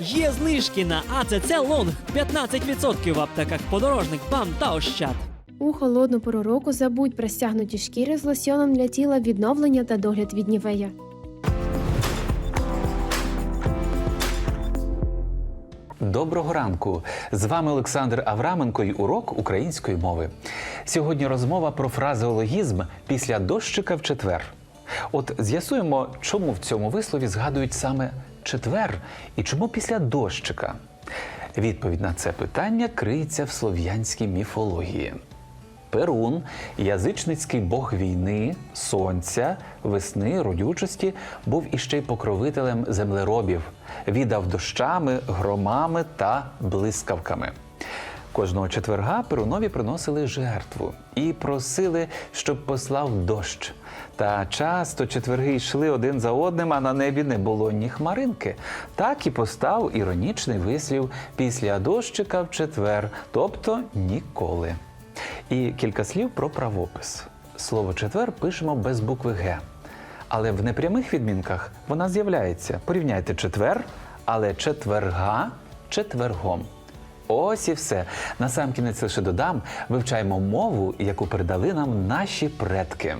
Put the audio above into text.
Є знижки на АЦЦ Лонг 15% в аптеках подорожник, БАМ та Ощад. У холодну пору року забудь про стягнуті шкіри з лосьоном для тіла відновлення та догляд від нівея. Доброго ранку! З вами Олександр Авраменко і урок української мови. Сьогодні розмова про фразеологізм після дощика в четвер. От з'ясуємо, чому в цьому вислові згадують саме четвер і чому після дощика. Відповідь на це питання криється в слов'янській міфології. Перун, язичницький бог війни, сонця, весни, родючості, був іще й покровителем землеробів, віддав дощами, громами та блискавками. Кожного четверга Перунові приносили жертву і просили, щоб послав дощ. Та часто четверги йшли один за одним, а на небі не було ні хмаринки. Так і постав іронічний вислів після дощика в четвер, тобто ніколи. І кілька слів про правопис. Слово четвер пишемо без букви Г. Але в непрямих відмінках вона з'являється. Порівняйте четвер, але четверга четвергом. Ось і все. Насамкінець лише додам, вивчаємо мову, яку передали нам наші предки.